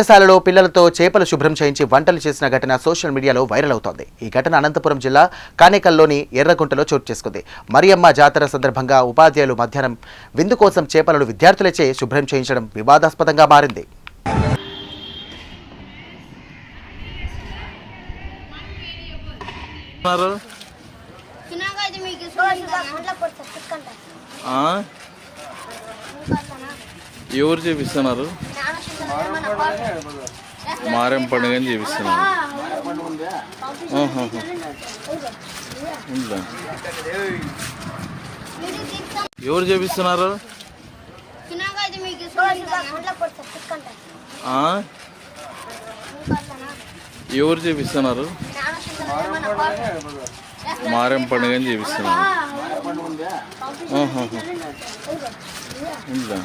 పాఠశాలలో పిల్లలతో చేపలు శుభ్రం చేయించి వంటలు చేసిన ఘటన సోషల్ మీడియాలో వైరల్ అవుతోంది. ఈ ఘటన అనంతపురం జిల్లా కానేకల్లోని ఎర్రగుంటలో చోటు చేసుకుంది. మరియమ్మ జాతర సందర్భంగా ఉపాధ్యాయులు మధ్యాహ్నం విందు కోసం చేపలను విద్యార్థులచే శుభ్రం చేయించడం వివాదాస్పదంగా మారింది. ఎవరు చేపిస్తున్నారు? మారం పండుగ అని చేపిస్తున్నారు ఉందా? ఎవరు చూపిస్తున్నారు? ఎవరు చూపిస్తున్నారు? మారం పండుగ అని చేపిస్తున్నారు ఉందా?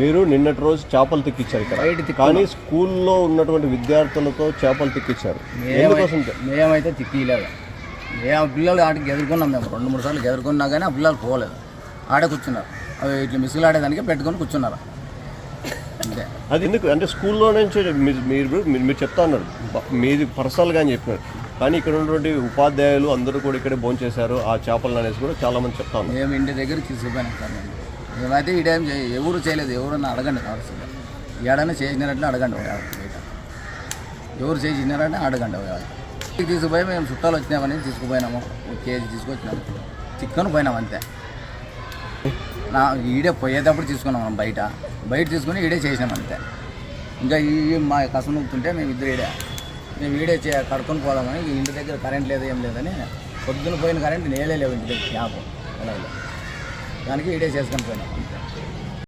మీరు నిన్నటి రోజు చేపలు తిక్కిచ్చారు ఇక్కడ. కానీ స్కూల్లో ఉన్నటువంటి విద్యార్థులతో చేపలు తిక్కిచ్చారు. ఎందుకోసం మేమైతే తిక్కలేదు మేము పిల్లలు ఆడికి ఎదుర్కొన్నాం మేము. రెండు మూడు సార్లు ఎదుర్కొన్నా కానీ ఆ పిల్లలు పోలేదు. ఆడే కూర్చున్నారు. అవి ఇట్లా మిసులు ఆడేదానికి పెట్టుకొని కూర్చున్నారు. అంతే. అది ఎందుకు? అంటే స్కూల్లో నుంచి మీరు మీరు చెప్తా ఉన్నారు మీది పర్సనల్గా అని చెప్పినారు. కానీ ఇక్కడ ఉన్నటువంటి ఉపాధ్యాయులు అందరూ కూడా ఇక్కడే భోజనం చేశారు ఆ చేపలను అనేసి కూడా చాలా మంది చెప్తా ఉన్నారు. మేము ఇంటి దగ్గర తీసుకుపోయినాం మేమైతే ఈ టైం చే- ఎవరు చేయలేదు. ఎవరన్నా అడగండి కావాల్సింది. ఏడైనా చేసినారంటే అడగండి ఒక బయట. ఎవరు చేసినారంటే అడగండి ఒక తీసుకుపోయి మేము చుట్టాలు వచ్చినామని తీసుకుపోయినాము. ఒక కేజీ తీసుకొచ్చినాము. చికెన్ పోయినాం అంతే. నా ఈడే పోయేటప్పుడు తీసుకున్నాం మనం బయట. బయట తీసుకుని ఈడే చేసినాం అంతే. ఇంకా ఈ మా కసం నొప్పుతుంటే మేము ఇద్దరు ఈడే. మేము ఈడే చే కడుకొని పోదామని ఇంటి దగ్గర కరెంట్ లేదు ఏం లేదని పొద్దున పోయిన కరెంట్ నేలే లేవు ఇంటి దగ్గర క్యాప్ అలాగే దానికి ఈడే చేసుకొని పోయినాం.